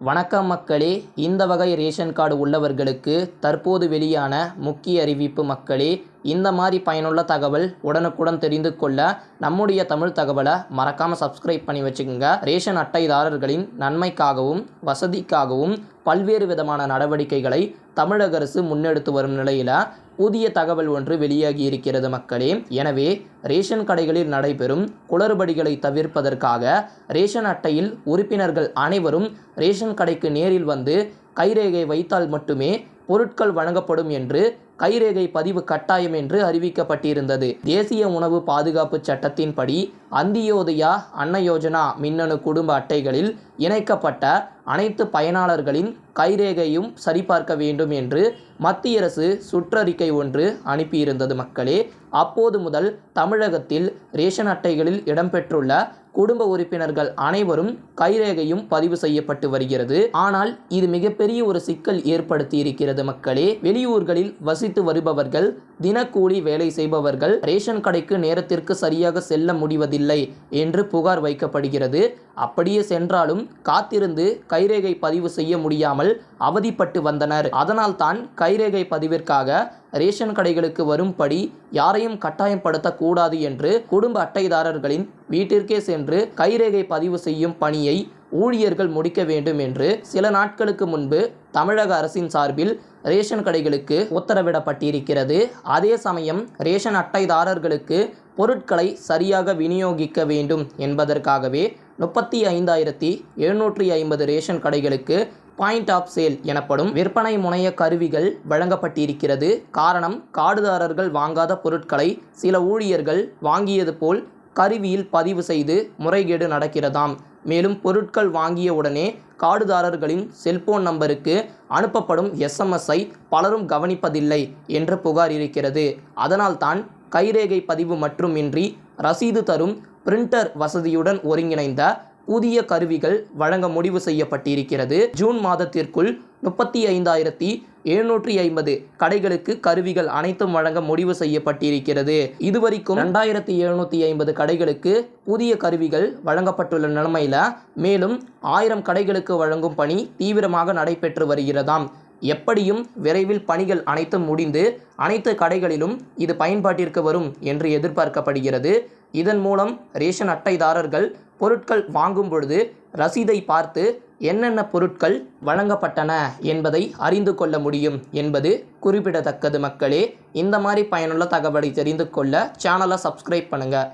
வணக்கம் மக்களே இந்த வகை ரேஷன் கார்டு உள்ளவர்களுக்கு தற்போது வெளியான முக்கிய அறிவிப்பு மக்களே இந்த மாதிரி பயனுள்ள தகவல் உடனுக்குடன் தெரிந்து கொள்ள நம்முடைய தமிழ் தகவலை மறக்காமல் சப்ஸ்கிரைப் பண்ணி வச்சுக்கோங்க. ரேஷன் அட்டைதாரர்களின் நன்மைக்காகவும் வசதிக்காகவும் பல்வேறு விதமான நடவடிக்கைகளை தமிழக அரசு முன்னெடுத்து வரும் நிலையில் புதிய தகவல் ஒன்று வெளியாகி இருக்கிறது மக்களே. எனவே ரேஷன் கடைகளில் நடைபெறும் குளறுபடிகளை தவிர்ப்பதற்காக ரேஷன் அட்டையில் உறுப்பினர்கள் அனைவரும் ரேஷன் கடைக்கு நேரில் வந்து கைரேகை வைத்தால் மட்டுமே பொருட்கள் வழங்கப்படும் என்று கைரேகை பதிவு கட்டாயம் என்று அறிவிக்கப்பட்டிருந்தது. தேசிய உணவு பாதுகாப்பு சட்டத்தின்படி அந்தியோதயா அன்ன யோஜனா மின்னணு குடும்ப அட்டைகளில் இணைக்கப்பட்ட அனைத்து பயனாளர்களின் கைரேகையும் சரிபார்க்க வேண்டும் என்று மத்திய அரசு சுற்றறிக்கை ஒன்று அனுப்பியிருந்தது மக்களே. அப்போது முதல் தமிழகத்தில் ரேஷன் அட்டைகளில் இடம்பெற்றுள்ள குடும்ப உறுப்பினர்கள் அனைவரும் கைரேகையும் பதிவு செய்யப்பட்டு வருகிறது. ஆனால் இது மிகப்பெரிய ஒரு சிக்கல் ஏற்படுத்தி இருக்கிறது மக்களே. வெளியூர்களில் வசித்து வருபவர்கள் தினக்கூலி வேலை செய்பவர்கள் ரேஷன் கடைக்கு நேரத்திற்கு சரியாக செல்ல முடிவதில்லை என்று புகார் வைக்கப்படுகிறது. அப்படியே சென்றாலும் காத்திருந்து கைரேகை பதிவு செய்ய முடியாமல் அவதிப்பட்டு வந்தனர். அதனால்தான் கைரேகை பதிவிற்காக ரேஷன் கடைகளுக்கு வரும்படி யாரையும் கட்டாயப்படுத்தக்கூடாது என்று குடும்ப அட்டைதாரர்களின் வீட்டிற்கே சென்று கைரேகை பதிவு செய்யும் பணியை ஊழியர்கள் முடிக்க வேண்டும் என்று சில நாட்களுக்கு முன்பு தமிழக அரசின் சார்பில் ரேஷன் கடைகளுக்கு உத்தரவிடப்பட்டிருக்கிறது. அதே சமயம் ரேஷன் அட்டைதாரர்களுக்கு பொருட்களை சரியாக விநியோகிக்க வேண்டும் என்பதற்காகவே முப்பத்தி ஐந்தாயிரத்தி எழுநூற்றி ஐம்பது ரேஷன் கடைகளுக்கு பாயிண்ட் ஆஃப் சேல் எனப்படும் விற்பனை முனைய கருவிகள் வழங்கப்பட்டிருக்கிறது. காரணம் காடுதாரர்கள் வாங்காத பொருட்களை சில ஊழியர்கள் வாங்கியது போல் கருவியில் பதிவு செய்து முறைகேடு நடக்கிறதாம். மேலும் பொருட்கள் வாங்கிய உடனே கார்டுதாரர்களின் செல்போன் நம்பருக்கு அனுப்பப்படும் எஸ்எம்எஸ்ஐ பலரும் கவனிப்பதில்லை என்ற புகார் இருக்கிறது. அதனால்தான் கைரேகை பதிவு மட்டுமின்றி ரசீது தரும் பிரிண்டர் வசதியுடன் ஒருங்கிணைந்த புதிய கருவிகள் வழங்க முடிவு செய்யப்பட்டிருக்கிறது. ஜூன் மாதத்திற்குள் முப்பத்தி ஐந்தாயிரத்தி எழுநூற்றி ஐம்பது கடைகளுக்கு கருவிகள் அனைத்தும் வழங்க முடிவு செய்யப்பட்டிருக்கிறது. இதுவரைக்கும் ரெண்டாயிரத்தி எழுநூற்றி ஐம்பது கடைகளுக்கு புதிய கருவிகள் வழங்கப்பட்டுள்ள நிலைமையில் மேலும் ஆயிரம் கடைகளுக்கு வழங்கும் பணி தீவிரமாக நடைபெற்று வருகிறதாம். எப்படியும் விரைவில் பணிகள் அனைத்தும் முடிந்து அனைத்து கடைகளிலும் இது பயன்பாட்டிற்கு வரும் என்று எதிர்பார்க்கப்படுகிறது. இதன் மூலம் ரேஷன் அட்டைதாரர்கள் பொருட்கள் வாங்கும் பொழுது ரசீதை பார்த்து என்னென்ன பொருட்கள் வழங்கப்பட்டன என்பதை அறிந்து கொள்ள முடியும் என்பது குறிப்பிடத்தக்கது மக்களே. இந்த மாதிரி பயனுள்ள தகவலை தெரிந்து கொள்ள சேனலை சப்ஸ்கிரைப் பண்ணுங்கள்